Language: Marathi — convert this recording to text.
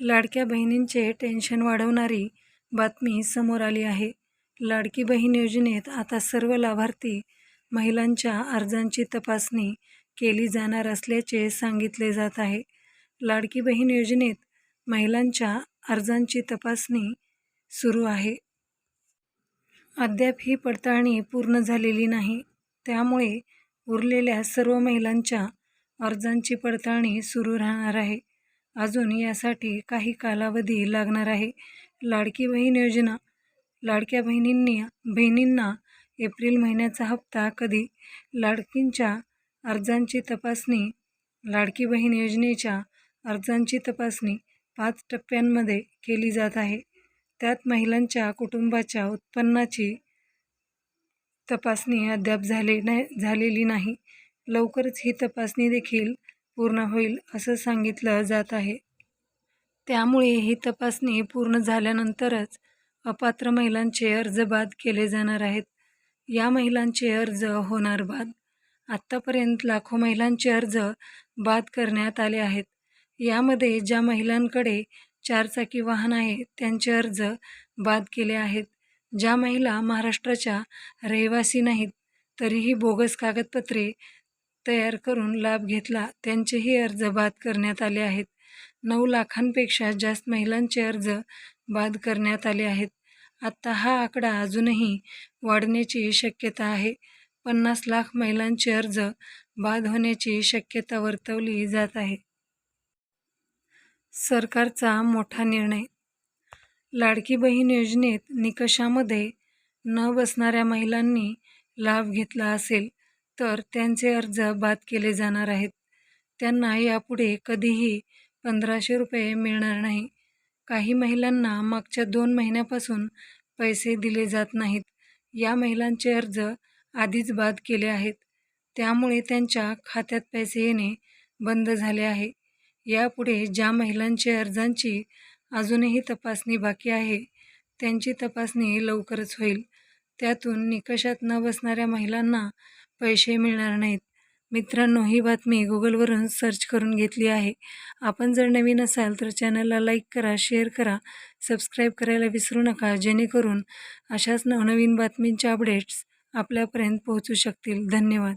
लाडक्या बहिणींचे टेन्शन वाढवणारी बातमी समोर आली आहे. लाडकी बहीण योजनेत आता सर्व लाभार्थी महिलांच्या अर्जांची तपासणी केली जाणार असल्याचे सांगितले जात आहे. लाडकी बहीण योजनेत महिलांच्या अर्जांची तपासणी सुरू आहे. अद्याप ही पडताळणी पूर्ण झालेली नाही. त्यामुळे उरलेल्या सर्व महिलांच्या अर्जांची पडताळणी सुरू राहणार आहे. अजून यासाठी काही कालावधी लागणार आहे. लाडकी बहीण योजना. लाडक्या बहिणींनी बहिणींना एप्रिल महिन्याचा हप्ता कधी? लाडकींच्या अर्जांची तपासणी. लाडकी बहीण योजनेच्या अर्जांची तपासणी पाच टप्प्यांमध्ये केली जात आहे. त्यात महिलांच्या कुटुंबाच्या उत्पन्नाची तपासणी अद्याप झाले नाही झालेली नाही. लवकरच ही तपासणी देखील पूर्ण होईल असं सांगितलं जात आहे. त्यामुळे ही तपासणी पूर्ण झाल्यानंतरच अपात्र महिलांचे अर्ज बाद केले जाणार आहेत. या महिलांचे अर्ज होणार बाद. आत्तापर्यंत लाखो महिलांचे अर्ज बाद करण्यात आले आहेत. यामध्ये ज्या महिलांकडे चारचाकी वाहन आहे त्यांचे अर्ज बाद केले आहेत. ज्या महिला महाराष्ट्राच्या रहिवासी नाहीत तरीही बोगस कागदपत्रे तयार करून लाभ घेतला. त्यांचेही अर्ज बाद करण्यात आले आहेत. नऊ लाखांपेक्षा जास्त महिलांचे अर्ज बाद करण्यात आले आहेत. आत्ता हा आकडा अजूनही वाढण्याची शक्यता आहे. पन्नास लाख महिलांचे अर्ज बाद होण्याची शक्यता वर्तवली जात आहे. सरकारचा मोठा निर्णय. लाडकी बहीण योजनेत निकषामध्ये न बसणाऱ्या महिलांनी लाभ घेतला असेल. तर त्यांचे अर्ज बाद केले जाणार आहेत. त्यांना यापुढे कधीही पंधराशे रुपये मिळणार नाही. काही महिलांना मागच्या दोन महिन्यापासून पैसे दिले जात नाहीत. या महिलांचे अर्ज आधीच बाद केले आहेत. त्यामुळे त्यांच्या खात्यात पैसे येणे बंद झाले आहे. यापुढे ज्या महिलांचे अर्जांची अजूनही तपासणी बाकी आहे त्यांची तपासणी लवकरच होईल. त्यातून निकषात न बसणाऱ्या महिलांना पैसे मिळणार नाहीत. मित्रांनो ही बातमी गुगलवरून सर्च करून घेतली आहे. आपण जर नवीन असाल तर चॅनलला लाईक करा शेअर करा सबस्क्राईब करायला विसरू नका जेणेकरून अशाच नवनवीन बातमींच्या अपडेट्स आपल्यापर्यंत पोहोचू शकतील. धन्यवाद.